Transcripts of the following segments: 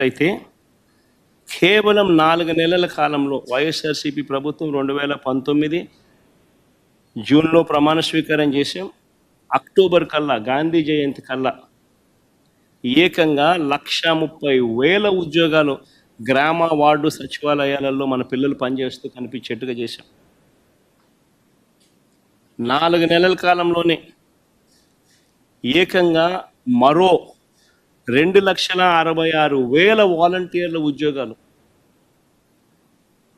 అయితే కేవలం నాలుగు నెలల కాలంలో వైఎస్ఆర్సీపీ ప్రభుత్వం రెండు వేల పంతొమ్మిది జూన్లో ప్రమాణ స్వీకారం చేసాం అక్టోబర్ కల్లా గాంధీ జయంతి కల్లా ఏకంగా లక్ష ముప్పై వేల ఉద్యోగాలు గ్రామ వార్డు సచివాలయాలలో మన పిల్లలు పనిచేస్తూ కనిపించేట్టుగా చేశాం. నాలుగు నెలల కాలంలోనే ఏకంగా మరో రెండు లక్షల అరవై ఆరు వేల వాలంటీర్ల ఉద్యోగాలు.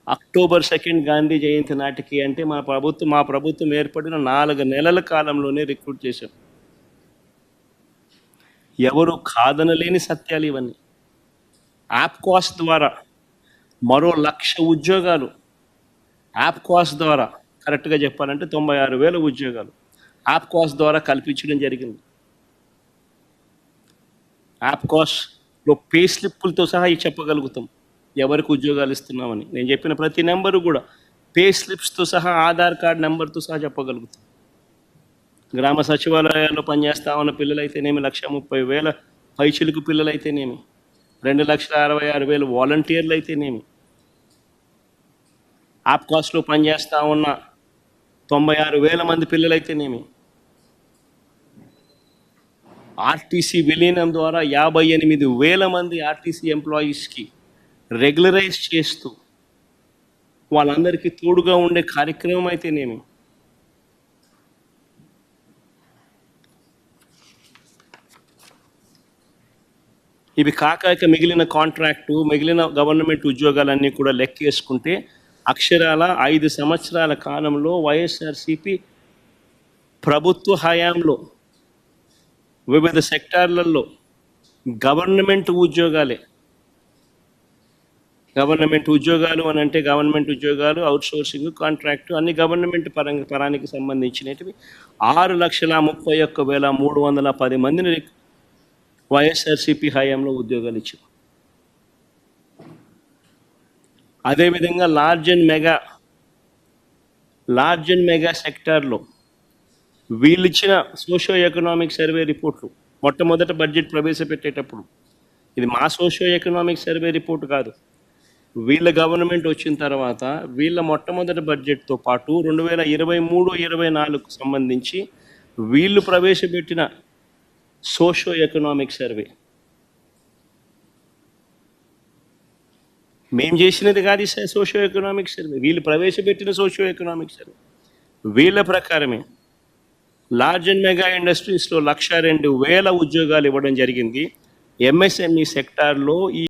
అక్టోబర్ సెకండ్ గాంధీ జయంతి నాటికి అంటే మా ప్రభుత్వం మా ప్రభుత్వం ఏర్పడిన నాలుగు నెలల కాలంలోనే రిక్రూట్ చేశాం. ఎవరు కాదనలేని సత్యాలు ఇవన్నీ. యాప్ ద్వారా మరో లక్ష ఉద్యోగాలు. యాప్ ద్వారా కరెక్ట్గా చెప్పాలంటే తొంభై ఆరు వేల ఉద్యోగాలు. యాప్ ద్వారా కల్పించడం జరిగింది. యాప్ కాస్ట్లో పే స్లిప్పులతో సహా చెప్పగలుగుతాం. ఎవరికి ఉద్యోగాలు ఇస్తున్నామని నేను చెప్పిన ప్రతి నెంబరు కూడా పే స్లిప్స్తో సహా ఆధార్ కార్డ్ నెంబర్తో సహా చెప్పగలుగుతాం. గ్రామ సచివాలయాల్లో పనిచేస్తా ఉన్న పిల్లలైతేనేమి లక్ష ముప్పై వేల పైచిలుకు పిల్లలైతేనేమి? రెండు లక్షల అరవై ఆరు వేల వాలంటీర్లు అయితేనేమి యాప్ కాస్ట్లో పనిచేస్తూ ఉన్న తొంభై ఆరు వేల మంది పిల్లలైతేనేమి? ఆర్టీసీ విలీనం ద్వారా యాభై ఎనిమిది వేల మంది ఆర్టీసీ ఎంప్లాయీస్కి రెగ్యులరైజ్ చేస్తూ వాళ్ళందరికీ తోడుగా ఉండే కార్యక్రమం అయితేనేమి? ఇవి కాక మిగిలిన కాంట్రాక్టు మిగిలిన గవర్నమెంట్ ఉద్యోగాలన్నీ కూడా లెక్కేసుకుంటే అక్షరాల ఐదు సంవత్సరాల కాలంలో వైఎస్ఆర్సిపి ప్రభుత్వ హయాంలో వివిధ సెక్టార్లలో గవర్నమెంట్ ఉద్యోగాలే. గవర్నమెంట్ ఉద్యోగాలు అని అంటే గవర్నమెంట్ ఉద్యోగాలు అవుట్ సోర్సింగ్ కాంట్రాక్టు అన్ని గవర్నమెంట్ పరంగా పరానికి సంబంధించినవి ఆరు లక్షల ముప్పై ఒక్క వేల మూడు వందల పది మందిని వైఎస్ఆర్సిపి హయాంలో ఉద్యోగాలు ఇచ్చారు. అదేవిధంగా large and mega large and mega సెక్టార్లో వీళ్ళు ఇచ్చిన సోషో ఎకనామిక్ సర్వే రిపోర్ట్లు మొట్టమొదట బడ్జెట్ ప్రవేశపెట్టేటప్పుడు. ఇది మా సోషో ఎకనామిక్ సర్వే రిపోర్ట్ కాదు. వీళ్ళ గవర్నమెంట్ వచ్చిన తర్వాత వీళ్ళ మొట్టమొదటి బడ్జెట్తో పాటు రెండు వేల ఇరవై మూడు ఇరవై నాలుగుకు సంబంధించి వీళ్ళు ప్రవేశపెట్టిన సోషో ఎకనామిక్ సర్వే. మేం చేసినది కాదు ఈ సోషో ఎకనామిక్ సర్వే. వీళ్ళు ప్రవేశపెట్టిన సోషో ఎకనామిక్ సర్వే. వీళ్ళ ప్రకారమే. లార్జ్ అండ్ మెగా ఇండస్ట్రీస్లో లక్ష రెండు వేల ఉద్యోగాలు ఇవ్వడం జరిగింది. ఎంఎస్ఎంఈ సెక్టార్లో ఈ